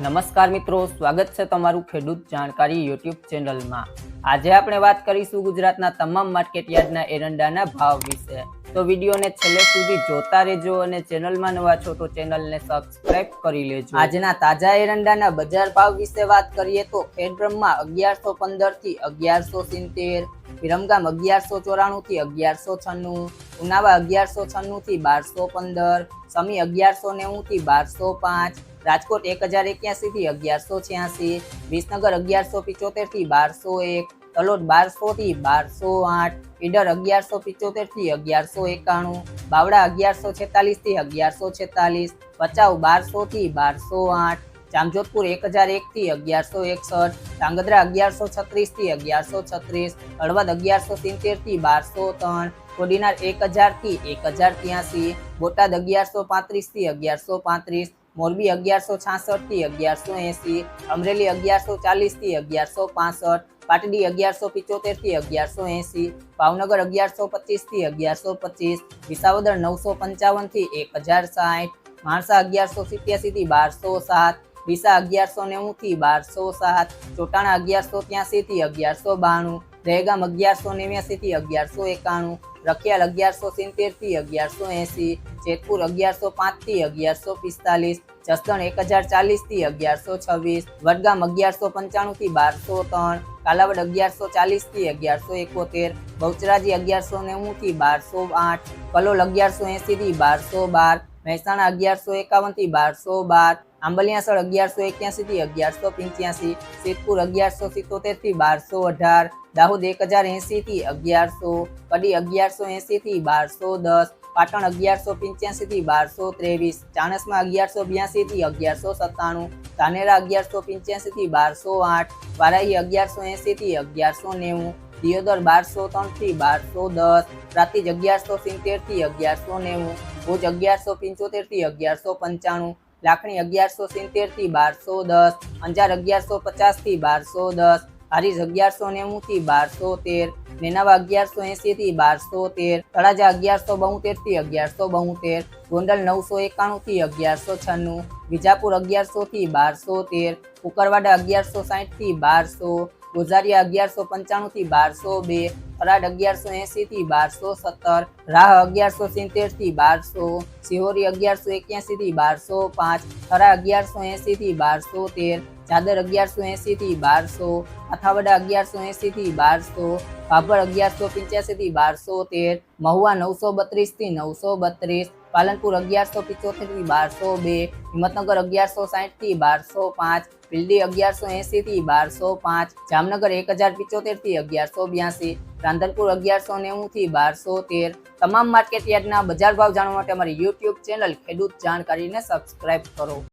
નમસ્કાર મિત્રો, સ્વાગત છે તમારું ખેડૂત જાણકારી યુટ્યુબ ચેનલમાં. આજે આપણે વાત કરીશું ગુજરાતના તમામ માર્કેટ યાર્ડના એરંડાના ભાવ વિશે. તો વિડીયોને છેલ્લે સુધી જોતા રહેજો અને ચેનલમાં નવા છો તો ચેનલને સબસ્ક્રાઇબ કરી લેજો. આજના તાજા એરંડાના બજાર ભાવ વિશે વાત કરીએ તો એડ્રમમાં અગિયારસો પંદરથી અગિયારસો સિત્તેર, વિરમગામ અગિયારસો ચોરાણુંથી અગિયારસો છન્નું, ઉનાવા અગિયારસો છન્નુંથી બારસો પંદર, સમી અગિયારસો નેવુંથી બારસો પાંચ રાજકોટ એક હજાર એક્યાસી થી અગિયારસો છ્યાસી, વિસનગર અગિયારસો પિચોતેરથી બારસો એક, તલોદ બારસો થી બારસો આઠ, ઈડર અગિયારસો પિચોતેરથી અગિયારસો એકાણું બાવડા અગિયારસો છેતાલીસથી અગિયારસો છેતાલીસ, ભચાઉ બારસો થી બારસો આઠ, જામજોધપુર એક હજાર એક થી અગિયારસો એકસઠ, ધાંગધ્રા અગિયારસો છત્રીસથી અગિયારસો છત્રીસ, હળવદ અગિયારસો સિત્તેરથી બારસો ત્રણ, કોડીનાર એક હજારથી એક હજાર ત્યાસી, બોટાદ અગિયારસો પાંત્રીસથી અગિયારસો પાંત્રીસ મોરબી અગિયારસો છાસઠથી અગિયારસો એસી, અમરેલી અગિયારસો ચાલીસથી અગિયારસો પાસઠ, પાટડી અગિયારસો પિચોતેરથી અગિયારસો એસી, ભાવનગર અગિયારસો પચીસથી અગિયારસો પચીસ, વિસાવદર નવસો પંચાવનથી એક હજાર સાઠ, માણસા અગિયારસો સિત્યાસી થી બારસો સાત, ડીસા અગિયારસો નેવું થી બારસો સાત, ચોટાણા અગિયારસો ત્યાસી થી અગિયારસો બાણું દહેગામ અગિયારસો નેવ્યાસી થી અગિયારસો એકાણું રખિયાલ અગિયારસો સિત્તેરથી અગિયારસો એસી, જેતપુર અગિયારસો પાંચથી અગિયારસો પિસ્તાલીસ, જસદણ એક હજાર ચાલીસથી અગિયારસો છવ્વીસ, વડગામ અગિયારસો પંચાણું થી બારસો ત્રણ, કાલાવડ અગિયારસો ચાલીસથી અગિયારસો એકોતેર, બહુચરાજી અગિયારસો નેવું થી બારસો આઠ, કલોલ અગિયારસો એસી થી બારસો બાર, મહેસાણા અગિયારસો એકાવનથી બારસો બાર આંબલિયાસળ અગિયારસો એક્યાસી થી અગિયારસો પંચ્યાસી સિદ્ધપુર અગિયારસો સિત્તોતેરથી બારસો અઢાર, દાહોદ એક હજાર એસી થી અગિયારસો, કડી અગિયારસો એસી થી બારસો દસ, પાટણ અગિયારસો પંચ્યાસી થી બારસો ત્રેવીસ, ચાણસમાં અગિયારસો બ્યાસી થી અગિયારસો સત્તાણું, ધાનેરા અગિયારસો પંચ્યાસી થી બારસો આઠ, વારાહી અગિયારસો એસી થી અગિયારસો નેવું, દિયોદર બારસો ત્રણથી બારસો દસ, પ્રાતિજ અગિયારસો સિત્તેરથી અગિયારસો નેવું, ભુજ અગિયારસો પંચોતેરથી અગિયારસો પંચાણું લાખણી અગિયારસો સિત્તેરથી બારસો દસ, અંજાર અગિયારસો પચાસથી બારસો દસ, હારીજ અગિયારસો નેવું થી બારસો તેર નેનાવા અગિયારસો એસી થી બારસો તેર, તળાજા અગિયારસો બોતેરથી અગિયારસો બોતેર, ગોંડલ નવસો એકાણું થી અગિયારસો છન્નું, વિજાપુર અગિયારસો થી બારસો તેર કુકરવાડા અગિયારસો સાઠથી બારસો ગોઝારિયા અગિયારસો પંચાણું થી બારસો બે થરાદ અગિયારસો એસી થી બારસો સત્તર, રાહ અગિયારસો સિત્તેરથી બારસો, સિહોરી અગિયારસો એક્યાસી થી બારસો પાંચ થરા અગિયારસો એસી થી બારસો તેર, ચાદર અગિયારસો એસી થી બારસો, અથાવડા અગિયારસો એસી થી બારસો ભાભર અગિયારસો પંચ્યાસી થી બારસો તેર, મહુવા નવસો બત્રીસથી નવસો બત્રીસ પાલનપુર અગિયારસો પિચોતેરથી બારસો બે, હિંમતનગર અગિયારસો સાહીઠથી બારસો પાંચ, પીલડી અગિયારસો એંસીથી બારસો પાંચ, જામનગર એક હજાર પિચોતેરથી અગિયારસો બ્યાસી, રાંધનપુર અગિયારસો નેવુંથી બારસો તેર. તમામ માર્કેટ યાર્ડના બજાર ભાવ જાણવા માટે અમારી યુટ્યુબ ચેનલ ખેડૂત જાણકારીને સબસ્ક્રાઇબ કરો.